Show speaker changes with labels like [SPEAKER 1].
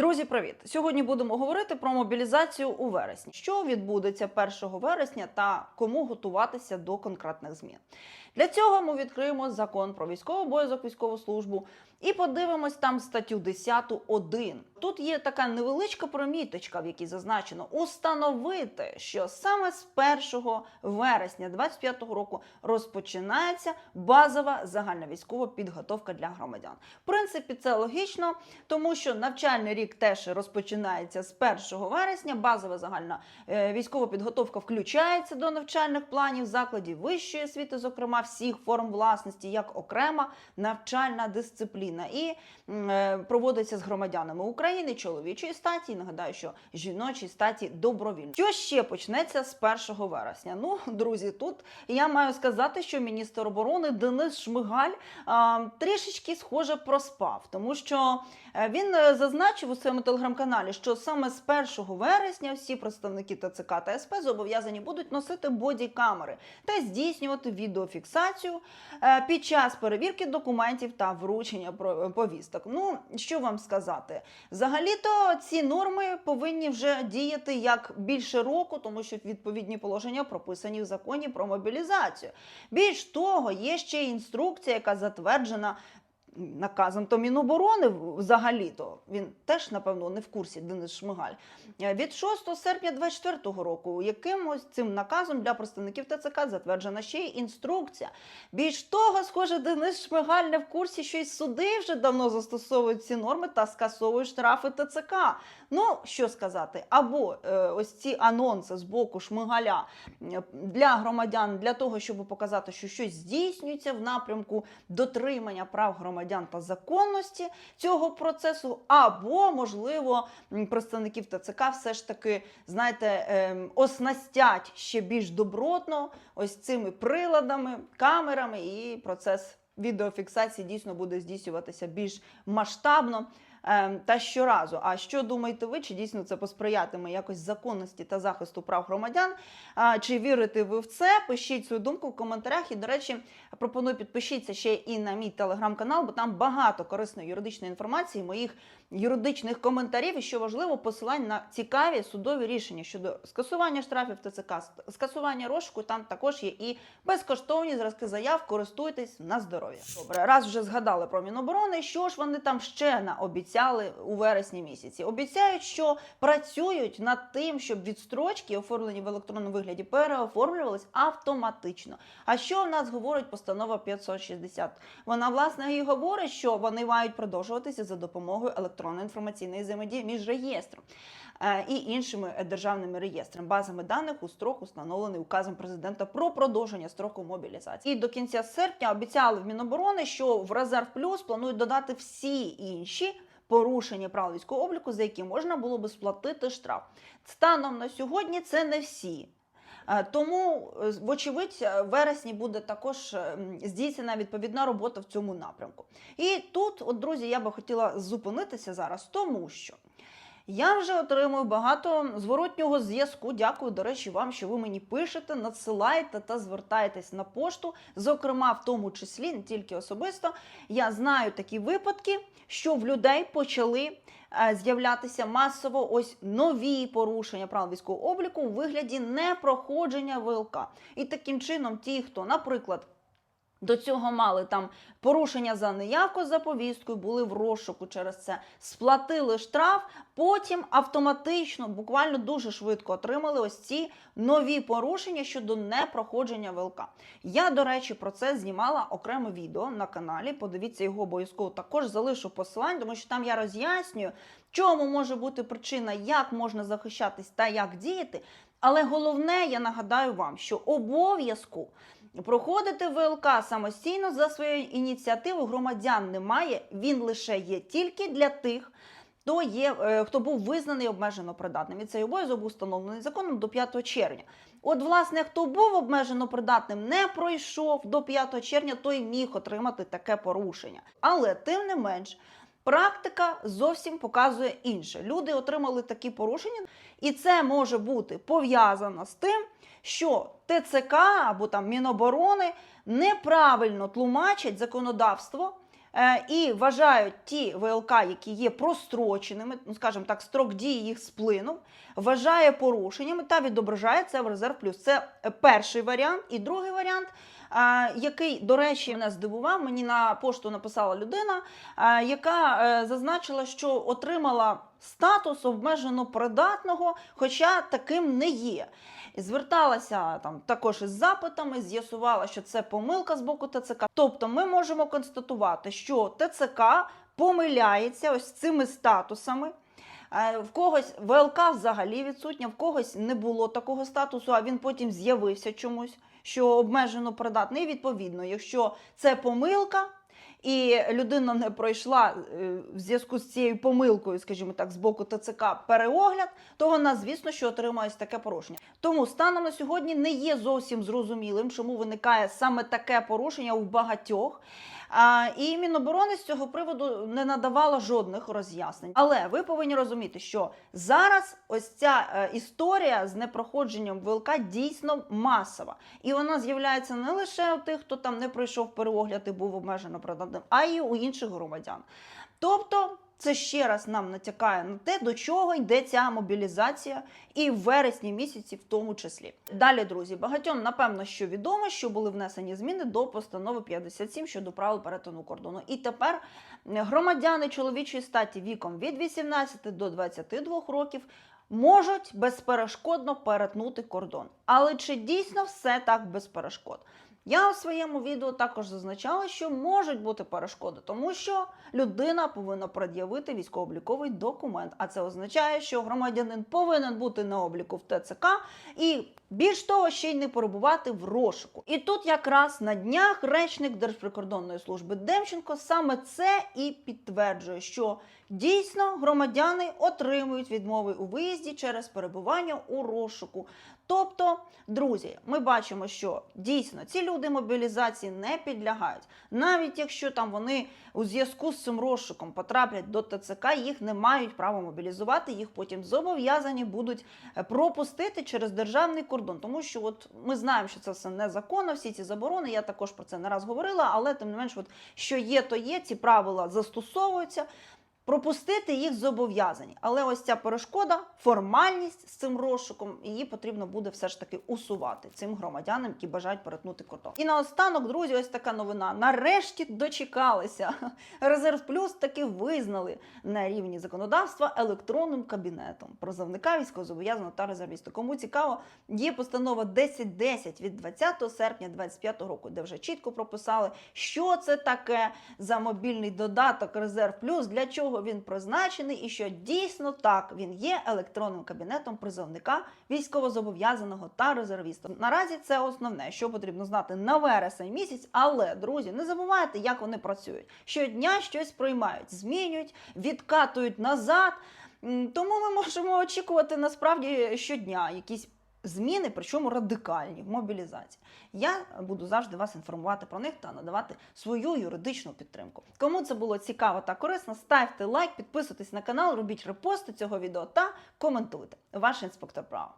[SPEAKER 1] Друзі, привіт! Сьогодні будемо говорити про мобілізацію у вересні. Що відбудеться 1 вересня та кому готуватися до конкретних змін. Для цього ми відкриємо закон про військовий обов'язок, військову службу і подивимось там статтю 10.1. Тут є така невеличка проміточка, в якій зазначено установити, що саме з 1 вересня 2025 року розпочинається базова загальновійськова підготовка для громадян. В принципі, це логічно, тому що навчальний рік теж розпочинається з 1 вересня. Базова загальна е, військова підготовка включається до навчальних планів закладів вищої освіти, зокрема всіх форм власності, як окрема навчальна дисципліна, і е, проводиться з громадянами України чоловічої статі. І Нагадаю, що жіночої статі добровільно. Що ще почнеться з 1 вересня? Ну, друзі, тут я маю сказати, що міністр оборони Денис Шмигаль а, трішечки схоже проспав, тому що е, він е, зазначив у своєму телеграм-каналі, що саме з 1 вересня всі представники ТЦК та СП зобов'язані будуть носити бодікамери та здійснювати відеофіксацію е, під час перевірки документів та вручення про- повісток. Ну що вам сказати? Взагалі-то ці норми повинні вже діяти як більше року, тому що відповідні положення прописані в законі про мобілізацію. Більш того, є ще інструкція, яка затверджена наказом то Міноборони взагалі-то. Він теж, напевно, не в курсі Денис Шмигаль. Е, Від 6 серпня 24 року, яким ось цим наказом для представників ТЦК затверджена ще й інструкція. Більш того, схоже, Денис Шмигаль не в курсі, що й суди вже давно застосовують ці норми та скасовують штрафи ТЦК. Ну, що сказати, або е, ось ці анонси з боку Шмигаля е, для громадян, для того, щоб показати, що щось здійснюється в напрямку дотримання прав громадян та законності цього процесу, або, можливо, представників ТЦК все ж таки, знаєте, ем, оснастять ще більш добротно ось цими приладами, камерами, і процес відеофіксації дійсно буде здійснюватися більш масштабно. Ем, Та щоразу. А що думаєте ви? Чи дійсно це посприятиме якось законності та захисту прав громадян? Чи вірите ви в це? Пишіть свою думку в коментарях. І, до речі, пропоную підпишіться ще і на мій телеграм-канал, бо там багато корисної юридичної інформації, моїх юридичних коментарів. І що важливо, посилань на цікаві судові рішення щодо скасування штрафів ТЦК, скасування розшуку. Там також є і безкоштовні зразки заяв. Користуйтесь на здоров'я. Добре, раз вже згадали про Міноборони. Що ж вони там ще наобіцяли у вересні місяці? Обіцяють, що працюють над тим, щоб відстрочки, оформлені в електронному вигляді, переоформлювались автоматично. А що в нас говорить постанова 560? Вона власне і говорить, що вони мають продовжуватися за допомогою електронної інформаційної взаємодії між реєстром е, і іншими е, державними реєстрами, базами даних у строк, установлений указом президента про продовження строку мобілізації. І до кінця серпня обіцяли в Міноборони, що в резерв плюс планують додати всі інші. Порушення правил військового обліку, за які можна було би сплатити штраф. Станом на сьогодні це не всі. Е, Тому, е, вочевидь, е, в вересні буде також здійснена відповідна робота в цьому напрямку. І тут, от, друзі, я би хотіла зупинитися зараз, тому що я вже отримую багато зворотнього зв'язку. Дякую, до речі, вам, що ви мені пишете, надсилаєте та звертаєтесь на пошту. Зокрема, в тому числі, не тільки особисто. Я знаю такі випадки, що в людей почали е, з'являтися масово ось нові порушення правил військового обліку у вигляді непроходження ВЛК. І таким чином, ті, хто, наприклад, до цього мали там порушення за неявку за повісткою, були в розшуку через це, сплатили штраф, потім автоматично, буквально дуже швидко отримали ось ці нові порушення щодо непроходження ВЛК. Я, до речі, про це знімала окреме відео на каналі. Подивіться його обов'язково. Також залишу посилання, тому що там я роз'яснюю, чому може бути причина, як можна захищатись та як діяти. Але головне, я нагадаю вам, що обов'язку проходити ВЛК самостійно за своєю ініціативою громадян немає. Він лише є тільки для тих. Хто є, е, хто був визнаний обмежено придатним, і цей обов'язок був встановлений законом до 5 червня. От, власне, хто був обмежено придатним, не пройшов до 5 червня, той міг отримати таке порушення. Але тим не менш, практика зовсім показує інше. Люди отримали такі порушення, і це може бути пов'язано з тим, що ТЦК або там Міноборони неправильно тлумачать законодавство і вважають ті ВЛК, які є простроченими, ну скажімо так, строк дії їх сплинув, вважає порушеннями та відображає це в резерв плюс. Це е, перший варіант. І другий варіант, е, який, до речі, мене здивував, мені на пошту написала людина, е, яка е, зазначила, що отримала статус обмежено придатного, хоча таким не є. Зверталася там також із запитами, з'ясувала, що це помилка з боку ТЦК. Тобто, ми можемо констатувати, що ТЦК помиляється ось цими статусами. Е, В когось ВЛК взагалі відсутня, в когось не було такого статусу, а він потім з'явився чомусь, що обмежено придатний. І відповідно, якщо це помилка, і людина не пройшла е, в зв'язку з цією помилкою, скажімо так, з боку ТЦК переогляд, то вона, звісно, що отримає таке порушення. Тому станом на сьогодні не є зовсім зрозумілим, чому виникає саме таке порушення у багатьох. І Міноборони з цього приводу не надавала жодних роз'яснень. Але ви повинні розуміти, що зараз ось ця е, історія з непроходженням ВЛК дійсно масова. І вона з'являється не лише у тих, хто там не пройшов переогляд і був обмежено проданим, а й у інших громадян. Тобто. Це ще раз нам натякає на те, до чого йде ця мобілізація, і в вересні місяці, в тому числі. Далі, друзі, багатьом напевно, що відомо, що були внесені зміни до постанови 57 щодо правил перетину кордону. І тепер громадяни чоловічої статі віком від 18 до 22 років можуть безперешкодно перетнути кордон. Але чи дійсно все так без перешкод? Я у своєму відео також зазначала, що можуть бути перешкоди, тому що людина повинна пред'явити військово-обліковий документ. А це означає, що громадянин повинен бути на обліку в ТЦК і більш того, ще й не перебувати в розшуку. І тут якраз на днях речник Держприкордонної служби Демченко саме це і підтверджує, що дійсно громадяни отримують відмови у виїзді через перебування у розшуку. Тобто, друзі, ми бачимо, що дійсно ці люди мобілізації не підлягають. Навіть якщо там вони у зв'язку з цим розшуком потраплять до ТЦК, їх не мають права мобілізувати, їх потім зобов'язані будуть е, пропустити через державний кордон. Тому що от ми знаємо, що це все незаконно, всі ці заборони. Я також про це не раз говорила, але тим не менш, от що є, то є, ці правила застосовуються. Пропустити їх зобов'язані, але ось ця перешкода, формальність з цим розшуком, її потрібно буде все ж таки усувати цим громадянам, які бажають перетнути кордон. І наостанок, друзі, ось така новина. Нарешті дочекалися. Резерв плюс таки визнали на рівні законодавства електронним кабінетом призовника військовозобов'язаного та резервіста. Кому цікаво, є постанова 1010 від 20 серпня 2025 року, де вже чітко прописали, що це таке за мобільний додаток Резерв Плюс, для чого він призначений, і що дійсно так він є електронним кабінетом призовника військовозобов'язаного та резервіста. Наразі це основне, що потрібно знати на вересень місяць. Але друзі, не забувайте, як вони працюють. Щодня щось приймають, змінюють, відкатують назад. Тому ми можемо очікувати насправді щодня якісь. Зміни, причому радикальні в мобілізації. Я буду завжди вас інформувати про них та надавати свою юридичну підтримку. Кому це було цікаво та корисно, ставте лайк, підписуйтесь на канал, робіть репости цього відео та коментуйте. Ваш інспектор права.